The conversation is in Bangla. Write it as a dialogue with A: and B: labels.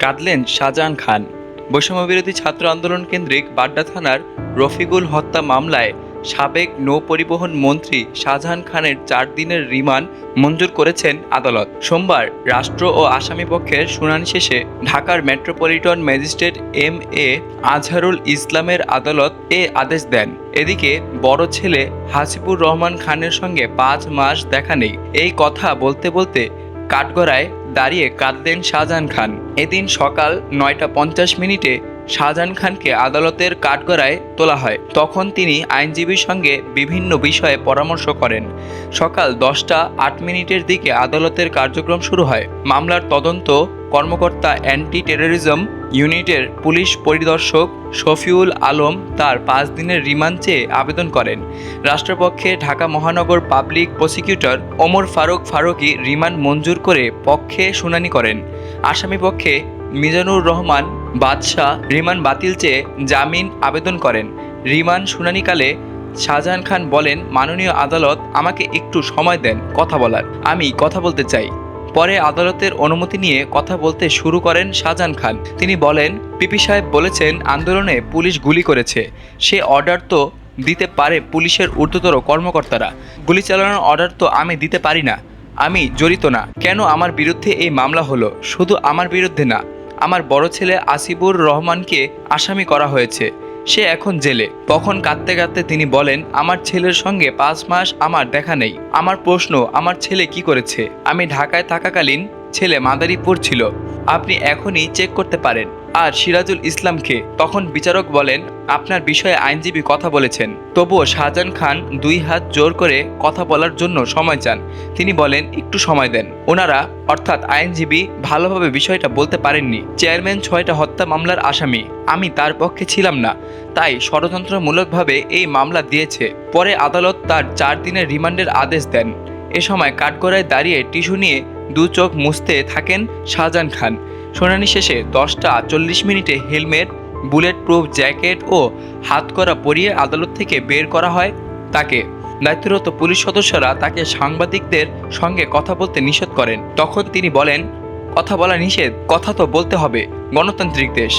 A: কাঁদলেন শাহজাহান খান। বৈষম্যবিরোধী ছাত্র আন্দোলন কেন্দ্রিক বাড্ডা থানার রফিকুল হত্যা মামলায় সাবেক নৌ পরিবহন মন্ত্রী শাহজাহান খানের চার দিনের রিমান্ড মঞ্জুর করেছেন আদালত। সোমবার রাষ্ট্র ও আসামি পক্ষের শুনানি শেষে ঢাকার metropolitan magistrate M A Azharul ইসলামের আদালত এ আদেশ দেন। এদিকে বড় ছেলে হাসিবুর রহমান খানের সঙ্গে পাঁচ মাস দেখা নেই। এই কথা বলতে বলতে কাঠগড়ায় দাঁড়িয়ে কাঁদলেন শাহজাহান খান। এদিন সকাল নয়টা পঞ্চাশ মিনিটে শাহজাহান খানকে আদালতের কাঠগড়ায় তোলা হয়। তখন তিনি আইনজীবীর সঙ্গে বিভিন্ন বিষয়ে পরামর্শ করেন। সকাল দশটা আট মিনিটের দিকে আদালতের কার্যক্রম শুরু হয়। মামলার তদন্ত কর্মকর্তা অ্যান্টি টেরোরিজম ইউনিটের পুলিশ পরিদর্শক শফিউল আলম তার পাঁচ দিনের রিমান্ড চেয়ে আবেদন করেন। রাষ্ট্রপক্ষে ঢাকা মহানগর public prosecutor Omar Faruk Faruki remand মঞ্জুর করে পক্ষে শুনানি করেন। আসামি পক্ষে মিজানুর রহমান বাদশাহ রিমান্ড বাতিল চেয়ে জামিন আবেদন করেন। রিমান্ড শুনানিকালে শাহজাহান খান বলেন, মাননীয় আদালত আমাকে একটু সময় দেন, কথা বলার। আমি কথা বলতে চাই। পরে আদালতের অনুমতি নিয়ে কথা বলতে শুরু করেন শাহজাহান খান। তিনি বলেন, পিপি সাহেব বলেছেন, আন্দোলনে পুলিশ গুলি করেছে। সে অর্ডার তো দিতে পারে পুলিশের ঊর্ধ্বতর কর্মকর্তারা। গুলি চালানোর অর্ডার তো আমি দিতে পারি না। আমি জড়িত না। কেন আমার বিরুদ্ধে এই মামলা হলো? শুধু আমার বিরুদ্ধে না, আমার বড় ছেলে আসিবুর রহমানকে আসামি করা হয়েছে। সে এখন জেলে। তখন কাঁদতে কাঁদতে তিনি বলেন, আমার ছেলের সঙ্গে পাঁচ মাস আমার দেখা নেই। আমার প্রশ্ন, আমার ছেলে কি করেছে? আমি ঢাকায় থাকাকালীন ছেলে মাদারীপুর ছিল। আপনি এখনই চেক করতে পারেন। আর সিরাজুল ইসলামকে তখন বিচারক বলেন, আপনার বিষয়ে আইনজীবী কথা বলেছেন। তবুও শাহজাহান খান দুই হাত জোর করে কথা বলার জন্য সময় চান। তিনি বলেন, একটু সময় দেন। ওনারা, অর্থাৎ আইনজীবী, ভালোভাবে বিষয়টা বলতে পারেননি। চেয়ারম্যান ছয়টা হত্যা মামলার আসামি। আমি তার পক্ষে ছিলাম না। তাই ষড়যন্ত্রমূলকভাবে এই মামলা দিয়েছে। পরে আদালত তার চার দিনের রিমান্ডের আদেশ দেন। এ সময় কাঠগড়ায় দাঁড়িয়ে টিস্যু নিয়ে দু চোখ মুছতে থাকেন শাহজাহান খান। শুনানি শেষে দশটা চল্লিশ মিনিটে হেলমেট বুলেট প্রুফ জ্যাকেট ও হাতকড়া পরিয়ে আদালত থেকে বের করা হয় তাকে। দায়িত্বরত পুলিশ সদস্যরা তাকে সাংবাদিকদের সঙ্গে কথা বলতে নিষেধ করেন। তখন তিনি বলেন, কথা বলা নিষেধ, কথা তো বলতে হবে। গণতান্ত্রিক দেশ।